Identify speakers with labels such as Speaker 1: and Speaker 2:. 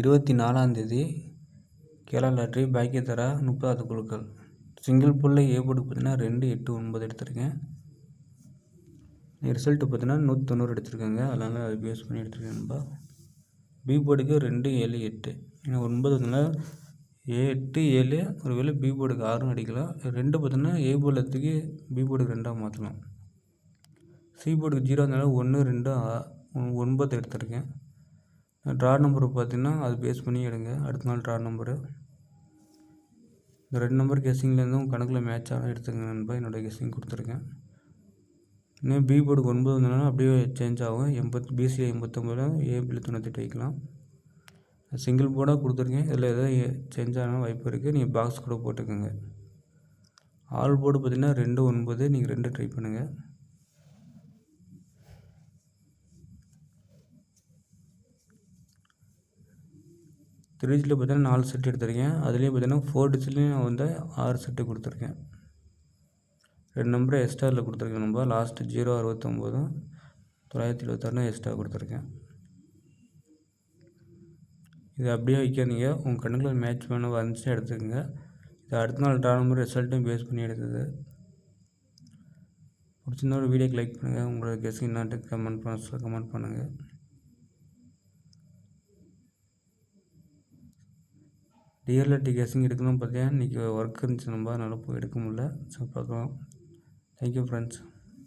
Speaker 1: இருபத்தி நாலாந்தேதி கேரளா லாட்ரி பாக்கிய தர முப்பதாவது குழுக்கள். சிங்கிள் புல்லில் ஏ போர்டு பார்த்தீங்கன்னா ரெண்டு எட்டு ஒன்பது எடுத்திருக்கேன். ரிசல்ட்டு பார்த்தீங்கன்னா நூற்றி தொண்ணூறு எடுத்திருக்காங்க. அதனால் அது பேஸ் பண்ணி எடுத்திருக்கேன்பா பி போர்டுக்கு ரெண்டு ஏழு எட்டு. ஏன்னா ஒன்பது பார்த்தீங்கன்னா ஏ எட்டு ஏழு. ஒரு வேளை பி போர்டுக்கு ஆறும் அடிக்கலாம். ரெண்டு பார்த்தோன்னா ஏ போர்டுக்கு பி போர்டுக்கு ரெண்டாக மாற்றலாம் சி போர்டுக்கு ஜீரோ இருந்தாலும் ஒன்று ரெண்டு ஒன்பது எடுத்திருக்கேன். ட்ரா நம்பர் பார்த்தீங்கன்னா அது பேஸ் பண்ணி எடுங்க. அடுத்த நாள் ட்ரா நம்பரு இந்த ரெண்டு நம்பர் கெஸ்ஸிங்லேருந்தும் கணக்கில் மேட்ச் ஆனால் எடுத்துங்க நண்பா. என்னோடய கெஸ்ஸிங் கொடுத்துருக்கேன். இன்னும் பி போர்டுக்கு ஒன்பது வந்தோன்னா அப்படியே சேஞ்ச் ஆகும். எண்பத் பிசி எண்பத்தொம்பது ஏபியில் தொண்ணூற்றி வைக்கலாம். சிங்கிள் போர்டாக கொடுத்துருக்கேன். இதில் எதாவது சேஞ்ச் ஆனால் வாய்ப்பு இருக்குது நீங்கள் பாக்ஸ் கூட போட்டுக்கோங்க. ஆல் போர்டு பார்த்திங்கன்னா ரெண்டு ஒன்பது. நீங்கள் ரெண்டு ட்ரை பண்ணுங்கள் த்ரீ பார்த்தீங்கன்னா நாலு செட் எடுத்திருக்கேன். அதுலேயும் பார்த்தீங்கன்னா ஃபோர் டிஜிட்லேயும் வந்து ஆறு செட்டு கொடுத்துருக்கேன். ரெண்டு நம்பரை எக்ஸ்ட்ராவில் கொடுத்துருக்கேன் நம்ம. லாஸ்ட்டு ஜீரோ அறுபத்தொம்போதும் தொள்ளாயிரத்தி இருபத்தாறுனா எக்ஸ்ட்ரா கொடுத்துருக்கேன். இது அப்படியே வைக்காதீங்க. உங்கள் கண்ணுக்குள்ள மேட்ச் பண்ண வந்துச்சுன்னா எடுத்துக்கோங்க. இது அடுத்த நாள் ட்ரா நம்பர் ரிசல்ட்டும் பேஸ் பண்ணி எடுத்தது. பிடிச்சிருந்தா ஒரு வீடியோக்கு லைக் பண்ணுங்கள் உங்களோட கெஸ்ட் என்னான்ட்டு கமெண்ட் பண்ண கமெண்ட் பண்ணுங்கள் ரியல் கேசிங் எடுக்கணும்னு பார்த்தீங்கன்னா இன்றைக்கி ஒர்க் இருந்துச்சு நம்ம அதனால் போய் எடுக்க முடியல. ஸோ பார்க்கலாம். Thank you friends